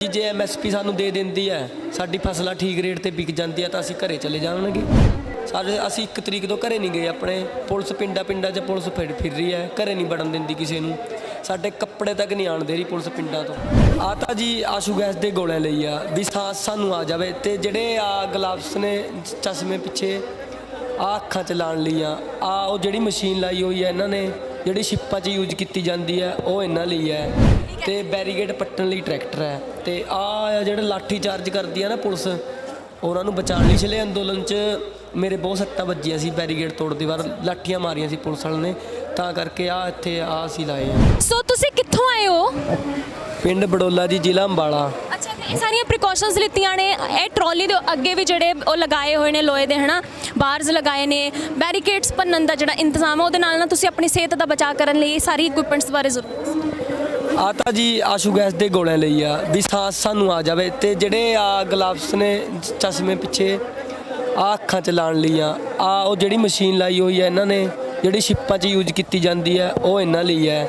ਜੀ, ਜੇ ਐਮਐਸਪੀ ਸਾਨੂੰ ਦੇ ਦਿੰਦੀ ਹੈ, ਸਾਡੀ ਫਸਲਾਂ ਠੀਕ ਰੇਟ ਤੇ ਵਿਕ ਜਾਂਦੀ ਹੈ, ਤਾਂ ਅਸੀਂ ਘਰੇ ਚਲੇ ਜਾਵਾਂਗੇ। ਸਾਡੇ, ਅਸੀਂ ਇੱਕ ਤਰੀਕ ਤੋਂ ਘਰੇ ਨਹੀਂ ਗਏ ਆਪਣੇ। ਪੁਲਿਸ ਪਿੰਡਾਂ ਪਿੰਡਾਂ 'ਚ ਪੁਲਿਸ ਫਿਰ ਫਿਰ ਰਹੀ ਹੈ। ਘਰੇ ਨਹੀਂ ਵੜਨ ਦਿੰਦੀ ਕਿਸੇ ਨੂੰ। ਸਾਡੇ ਕੱਪੜੇ ਤੱਕ ਨਹੀਂ ਆਣ ਦੇ ਰਹੀ ਪੁਲਿਸ ਪਿੰਡਾਂ ਤੋਂ। ਆ ਤਾਂ ਜੀ, ਆਸ਼ੂ ਗੈਸ ਦੇ ਗੋਲੇ ਲਈ ਆ, ਵੀ ਸਾਹ ਸਾਨੂੰ ਆ ਜਾਵੇ ਤੇ ਜਿਹੜੇ ਆ ਗਲਾਵਸ ਨੇ ਚਸ਼ਮੇ ਪਿੱਛੇ, ਆ ਅੱਖਾਂ ਚ ਲਾਉਣ ਲਈ ਆ। ਆ ਉਹ ਜਿਹੜੀ ਮਸ਼ੀਨ ਲਾਈ ਹੋਈ ਹੈ, ਇਹਨਾਂ ਨੇ, ਜਿਹੜੀ ਸ਼ਿਪਾਂ 'ਚ ਯੂਜ਼ ਕੀਤੀ ਜਾਂਦੀ ਹੈ, ਉਹ ਇਹਨਾਂ ਲਈ ਹੈ। ਤੇ ਬੈਰੀਗੇਡ ਪੱਟਣ ਲਈ ਟਰੈਕਟਰ ਹੈ। ਤੇ ਆ ਜਿਹੜੇ ਲਾਠੀ ਚਾਰਜ ਕਰਦੀ ਆ ਨਾ ਪੁਲਿਸ ਉਹਨਾਂ ਨੂੰ ਬਚਾਉਣ ਲਈ ਛਲੇ ਅੰਦੋਲਨ 'ਚ ਮੇਰੇ ਬਹੁਤ ਸੱਟਾਂ ਵੱਜੀਆਂ ਸੀ ਬੈਰੀਗੇਡ ਤੋੜਦੀ ਵਾਰ ਲਾਠੀਆਂ ਮਾਰੀਆਂ ਸੀ ਪੁਲਿਸ ਵਾਲਿਆਂ ਨੇ। ਤਾਂ ਕਰਕੇ ਆ ਇੱਥੇ ਆ ਅਸੀਂ ਲਾਏ ਆ। ਸੋ ਤੁਸੀਂ ਕਿੱਥੋਂ ਆਏ ਹੋ? ਪਿੰਡ ਬੜੋਲਾ ਜੀ ਜ਼ਿਲ੍ਹਾ ਅੰਬਾਲਾ। ਅੱਛਾ ਤੇ ਇਹ ਸਾਰੀਆਂ ਪ੍ਰੀਕਾਸ਼ਨਸ ਲਿੱਤੀਆਂ ਨੇ। ਇਹ ਟਰਾਲੀ ਦੇ ਅੱਗੇ ਵੀ ਜਿਹੜੇ ਉਹ ਲਗਾਏ ਹੋਏ ਨੇ ਲੋਹੇ ਦੇ ਹਨਾ? ਬਾਰਸ ਲਗਾਏ ਨੇ। ਬੈਰੀਕੇਡਸ ਭੰਨਣ ਦਾ ਜਿਹੜਾ ਇੰਤਜ਼ਾਮ ਹੈ ਉਹਦੇ ਨਾਲ ਨਾ ਤੁਸੀਂ ਆਪਣੀ ਸਿਹਤ ਦਾ ਬਚਾਅ ਕਰਨ ਲਈ ਇਹ ਸਾਰੀ ਇਕਵਿਪਮੈਂਟਸ ਬਾਰੇ ਜ਼ਰੂਰ ਆ ਤਾਂ ਜੀ ਆਸ਼ੂ ਗੈਸ ਦੇ ਗੋਲਿਆਂ ਲਈ ਆ, ਵੀ ਸਾਹ ਸਾਨੂੰ ਆ ਜਾਵੇ ਤੇ ਜਿਹੜੇ ਆ ਗਲਾਵਸ ਨੇ ਚਸ਼ਮੇ ਪਿੱਛੇ, ਆ ਅੱਖਾਂ ਚ ਲਾਉਣ ਲਈ ਆ। ਆ ਉਹ ਜਿਹੜੀ ਮਸ਼ੀਨ ਲਾਈ ਹੋਈ ਹੈ ਇਹਨਾਂ ਨੇ, ਜਿਹੜੀ ਸ਼ਿਪਾਂ 'ਚ ਯੂਜ਼ ਕੀਤੀ ਜਾਂਦੀ ਹੈ ਉਹ ਇਹਨਾਂ ਲਈ ਹੈ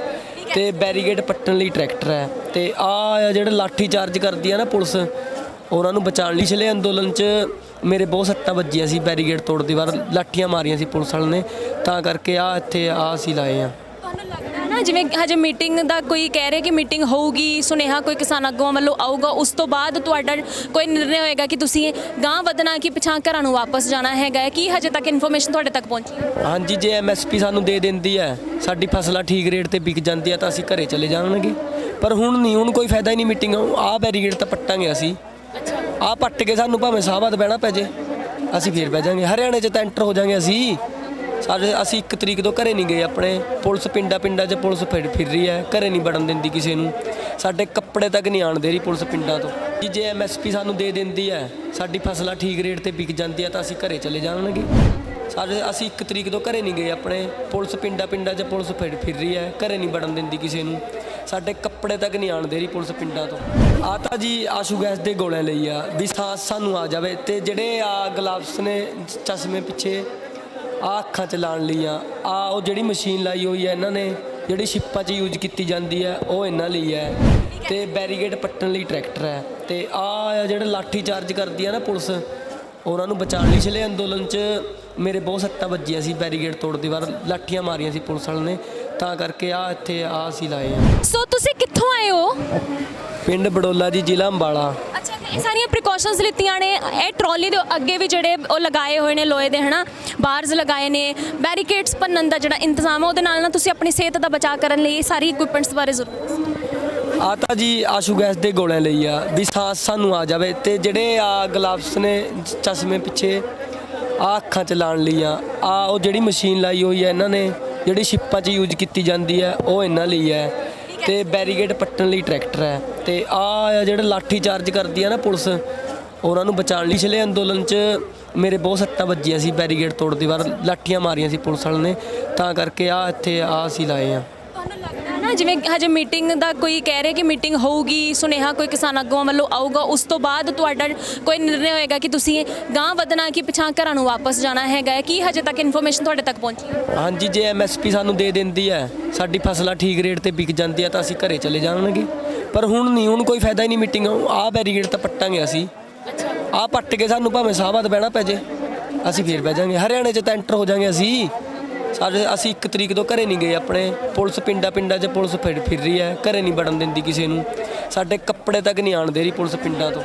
ਤੇ ਬੈਰੀਗੇਡ ਪੱਟਣ ਲਈ ਟਰੈਕਟਰ ਹੈ ਤੇ ਆ ਜਿਹੜੇ ਲਾਠੀ ਚਾਰਜ ਕਰਦੀ ਆ ਨਾ ਪੁਲਿਸ, ਉਹਨਾਂ ਨੂੰ ਬਚਾਉਣ ਲਈ ਛਲੇ ਅੰਦੋਲਨ 'ਚ ਮੇਰੇ ਬਹੁਤ ਸੱਟਾਂ ਵੱਜੀਆਂ ਸੀ ਬੈਰੀਗੇਡ ਤੋੜਦੀ ਵਾਰ, ਲਾਠੀਆਂ ਮਾਰੀਆਂ ਸੀ ਪੁਲਿਸ ਵਾਲਿਆਂ ਨੇ। ਤਾਂ ਕਰਕੇ ਆ ਇੱਥੇ ਆ ਅਸੀਂ ਲਾਏ ਆ। ਨਾ ਜਿਵੇਂ ਹਜੇ ਮੀਟਿੰਗ ਦਾ ਕੋਈ ਕਹਿ ਰਿਹਾ ਕਿ ਮੀਟਿੰਗ ਹੋਊਗੀ ਸੁਨੇਹਾ ਕੋਈ ਕਿਸਾਨ ਆਗੂਆਂ ਵੱਲੋਂ ਆਊਗਾ ਉਸ ਤੋਂ ਬਾਅਦ ਤੁਹਾਡਾ ਕੋਈ ਨਿਰਣੇ ਹੋਏਗਾ ਕਿ ਤੁਸੀਂ ਗਾਂ ਵਧਣਾ ਕਿ ਪਿਛਾਂ ਘਰਾਂ ਨੂੰ ਵਾਪਸ ਜਾਣਾ ਹੈਗਾ। ਕੀ ਹਜੇ ਤੱਕ ਇਨਫੋਰਮੇਸ਼ਨ ਤੁਹਾਡੇ ਤੱਕ ਪਹੁੰਚੀ? ਹਾਂਜੀ ਜੇ ਐਮਐਸਪੀ ਸਾਨੂੰ ਦੇ ਦਿੰਦੀ ਹੈ ਸਾਡੀ ਫਸਲਾਂ ਠੀਕ ਰੇਟ ਤੇ ਵਿਕ ਜਾਂਦੀ ਹੈ ਤਾਂ ਅਸੀਂ ਘਰੇ ਚਲੇ ਜਾਵਾਂਗੇ। ਪਰ ਹੁਣ ਨਹੀਂ ਹੁਣ ਕੋਈ ਫਾਇਦਾ ਹੀ ਨਹੀਂ ਮੀਟਿੰਗ ਆਹ ਬੈਰੀਗੇਡ ਤਾਂ ਪੱਟਾਂਗੇ ਅਸੀਂ। ਆਹ ਪੱਟ ਕੇ ਸਾਨੂੰ ਭਾਵੇਂ ਸਾਹਬਾਦ ਬਹਿਣਾ ਪੈ ਜੇ ਅਸੀਂ ਫੇਰ ਬਹਿ ਜਾਾਂਗੇ। ਹਰਿਆਣੇ 'ਚ ਤਾਂ ਐਂਟਰ ਹੋ ਜਾਾਂਗੇ ਅਸੀਂ। ਅੱਜ ਅਸੀਂ ਇੱਕ ਤਰੀਕ ਤੋਂ ਘਰੇ ਨਹੀਂ ਗਏ ਆਪਣੇ। ਪੁਲਿਸ ਪਿੰਡਾਂ ਪਿੰਡਾਂ 'ਚ ਪੁਲਿਸ ਫਿਰ ਫਿਰ ਰਹੀ ਹੈ। ਘਰੇ ਨਹੀਂ ਵੜਨ ਦਿੰਦੀ ਕਿਸੇ ਨੂੰ। ਸਾਡੇ ਕੱਪੜੇ ਤੱਕ ਨਹੀਂ ਆਣ ਦੇ ਰਹੀ ਪੁਲਿਸ ਪਿੰਡਾਂ ਤੋਂ। ਕਿ ਜੇ ਐਮਐਸਪੀ ਸਾਨੂੰ ਦੇ ਦਿੰਦੀ ਹੈ, ਸਾਡੀ ਫਸਲਾਂ ਠੀਕ ਰੇਟ ਤੇ ਵਿਕ ਜਾਂਦੀ ਹੈ ਤਾਂ ਅਸੀਂ ਘਰੇ ਚਲੇ ਜਾਵਾਂਗੇ ਸਾਡੇ ਅਸੀਂ ਇੱਕ ਤਰੀਕ ਤੋਂ ਘਰੇ ਨਹੀਂ ਗਏ ਆਪਣੇ। ਪੁਲਿਸ ਪਿੰਡਾਂ ਪਿੰਡਾਂ 'ਚ ਪੁਲਿਸ ਫਿਰ ਫਿਰ ਰਹੀ ਹੈ। ਘਰੇ ਨਹੀਂ ਵੜਨ ਦਿੰਦੀ ਕਿਸੇ ਨੂੰ। ਸਾਡੇ ਕੱਪੜੇ ਤੱਕ ਨਹੀਂ ਆਣ ਦੇ ਰਹੀ ਪੁਲਿਸ ਪਿੰਡਾਂ ਤੋਂ। ਆ ਤਾਂ ਜੀ ਆਸ਼ੂ ਗੈਸ ਦੇ ਗੋਲਿਆਂ ਲਈ ਆ। ਵੀ ਸਾਹ ਸਾਨੂੰ ਆ ਜਾਵੇ ਤੇ ਜਿਹੜੇ ਆ ਗਲਾਵਸ ਨੇ ਚਸ਼ਮੇ ਪਿੱਛੇ ਆ ਅੱਖਾਂ ਚ ਲਾਉਣ ਲਈ ਆ ਆ ਉਹ ਜਿਹੜੀ ਮਸ਼ੀਨ ਲਾਈ ਹੋਈ ਹੈ ਇਹਨਾਂ ਨੇ ਜਿਹੜੀ ਸ਼ਿਪਾਂ 'ਚ ਯੂਜ਼ ਕੀਤੀ ਜਾਂਦੀ ਹੈ ਉਹ ਇਹਨਾਂ ਲਈ ਹੈ। ਤੇ ਬੈਰੀਗੇਡ ਪੱਟਣ ਲਈ ਟਰੈਕਟਰ ਹੈ। ਤੇ ਆ ਜਿਹੜੇ ਲਾਠੀ ਚਾਰਜ ਕਰਦੀ ਆ ਨਾ ਪੁਲਿਸ ਉਹਨਾਂ ਨੂੰ ਬਚਾਉਣ ਲਈ ਛਲੇ ਅੰਦੋਲਨ 'ਚ ਮੇਰੇ ਬਹੁਤ ਸੱਟਾਂ ਵੱਜੀਆਂ ਸੀ ਬੈਰੀਗੇਡ ਤੋੜਦੀ ਵਾਰ ਲਾਠੀਆਂ ਮਾਰੀਆਂ ਸੀ ਪੁਲਿਸ ਵਾਲਿਆਂ ਨੇ। ਤਾਂ ਕਰਕੇ ਆ ਇੱਥੇ ਆ ਅਸੀਂ ਲਾਏ ਆ। ਸੋ ਤੁਸੀਂ ਕਿੱਥੋਂ ਆਏ ਹੋ? ਪਿੰਡ ਬੜੋਲਾ ਜੀ ਜ਼ਿਲ੍ਹਾ ਅੰਬਾਲਾ। ਸਾਰੀਆਂ ਪ੍ਰੀਕਾਸ਼ਨਸ ਲਿੱਤੀਆਂ ਨੇ। ਇਹ ਟਰਾਲੀ ਦੇ ਅੱਗੇ ਵੀ ਜਿਹੜੇ ਉਹ ਲਗਾਏ ਹੋਏ ਨੇ ਲੋਹੇ ਦੇ, ਹਨਾ? ਬਾਰਸ ਲਗਾਏ ਨੇ ਬੈਰੀਕੇਡਸ ਭੰਨਣ ਦਾ ਜਿਹੜਾ ਇੰਤਜ਼ਾਮ ਹੈ ਉਹਦੇ ਨਾਲ ਨਾ ਤੁਸੀਂ ਆਪਣੀ ਸਿਹਤ ਦਾ ਬਚਾਅ ਕਰਨ ਲਈ ਇਹ ਸਾਰੀ ਇਕਵਿਪਮੈਂਟਸ ਬਾਰੇ ਜ਼ਰੂਰ ਆ ਤਾਂ ਜੀ ਆਸ਼ੂ ਗੈਸ ਦੇ ਗੋਲਿਆਂ ਲਈ ਆ, ਵੀ ਸਾਹ ਸਾਨੂੰ ਆ ਜਾਵੇ ਤੇ ਜਿਹੜੇ ਆ ਗਲਾਵਸ ਨੇ ਚਸ਼ਮੇ ਪਿੱਛੇ ਆ ਅੱਖਾਂ ਚ ਲਾਉਣ ਲਈ ਆ। ਆ ਉਹ ਜਿਹੜੀ ਮਸ਼ੀਨ ਲਾਈ ਹੋਈ ਹੈ ਇਹਨਾਂ ਨੇ, ਜਿਹੜੀ ਸ਼ਿਪਾਂ 'ਚ ਯੂਜ਼ ਕੀਤੀ ਜਾਂਦੀ ਹੈ ਉਹ ਇਹਨਾਂ ਲਈ ਹੈ ਤੇ ਬੈਰੀਗੇਡ ਪੱਟਣ ਲਈ ਟਰੈਕਟਰ ਹੈ। ਤੇ ਆ ਜਿਹੜੇ ਲਾਠੀ ਚਾਰਜ ਕਰਦੀ ਆ ਨਾ ਪੁਲਿਸ, ਉਹਨਾਂ ਨੂੰ ਬਚਾਉਣ ਲਈ ਛਲੇ ਅੰਦੋਲਨ 'ਚ ਮੇਰੇ ਬਹੁਤ ਸੱਟਾਂ ਵੱਜੀਆਂ ਸੀ ਬੈਰੀਗੇਡ ਤੋੜਦੀ ਵਾਰ, ਲਾਠੀਆਂ ਮਾਰੀਆਂ ਸੀ ਪੁਲਿਸ ਵਾਲਿਆਂ ਨੇ। ਤਾਂ ਕਰਕੇ ਆ ਇੱਥੇ ਆ ਅਸੀਂ ਲਾਏ ਆ। ਤੁਹਾਨੂੰ ਲੱਗਦਾ ਨਾ, ਜਿਵੇਂ ਹਜੇ ਮੀਟਿੰਗ ਦਾ ਕੋਈ ਕਹਿ ਰਿਹਾ ਕਿ ਮੀਟਿੰਗ ਹੋਊਗੀ, ਸੁਨੇਹਾ ਕੋਈ ਕਿਸਾਨ ਆਗੂਆਂ ਵੱਲੋਂ ਆਊਗਾ, ਉਸ ਤੋਂ ਬਾਅਦ ਤੁਹਾਡਾ ਕੋਈ ਨਿਰਣੇ ਹੋਏਗਾ ਕਿ ਤੁਸੀਂ ਗਾਂ ਵਧਣਾ ਕਿ ਪਿਛਾਂ ਘਰਾਂ ਨੂੰ ਵਾਪਸ ਜਾਣਾ ਹੈਗਾ ਹੈ। ਕੀ ਹਜੇ ਤੱਕ ਇਨਫੋਰਮੇਸ਼ਨ ਤੁਹਾਡੇ ਤੱਕ ਪਹੁੰਚੀ ਹਾਂਜੀ, ਜੇ ਐਮਐਸਪੀ ਸਾਨੂੰ ਦੇ ਦਿੰਦੀ ਹੈ, ਸਾਡੀ ਫਸਲਾਂ ਠੀਕ ਰੇਟ ਤੇ ਵਿਕ ਜਾਂਦੀ ਹੈ ਤਾਂ ਅਸੀਂ ਘਰੇ ਚਲੇ ਜਾਵਾਂਗੇ ਪਰ ਹੁਣ ਨਹੀਂ, ਹੁਣ ਕੋਈ ਫਾਇਦਾ ਹੀ ਨਹੀਂ ਮੀਟਿੰਗ ਆਹ ਬੈਰੀਗੇਡ ਤਾਂ ਪੱਟਾਂਗੇ ਅਸੀਂ। ਆਹ ਪੱਟ ਕੇ ਸਾਨੂੰ ਭਾਵੇਂ ਸਾਹਬਾਦ ਬਹਿਣਾ ਪੈ ਜੇ, ਅਸੀਂ ਫੇਰ ਬਹਿ ਜਾਾਂਗੇ। ਹਰਿਆਣੇ 'ਚ ਤਾਂ ਐਂਟਰ ਹੋ ਜਾਾਂਗੇ ਅਸੀਂ। ਅੱਜ ਅਸੀਂ ਇੱਕ ਤਰੀਕ ਤੋਂ ਘਰੇ ਨਹੀਂ ਗਏ ਆਪਣੇ। ਪੁਲਿਸ ਪਿੰਡਾਂ ਪਿੰਡਾਂ 'ਚ ਪੁਲਿਸ ਫਿਰ ਫਿਰ ਰਹੀ ਹੈ। ਘਰੇ ਨਹੀਂ ਵੜਨ ਦਿੰਦੀ ਕਿਸੇ ਨੂੰ। ਸਾਡੇ ਕੱਪੜੇ ਤੱਕ ਨਹੀਂ ਆਣ ਦੇ ਰਹੀ ਪੁਲਿਸ ਪਿੰਡਾਂ ਤੋਂ।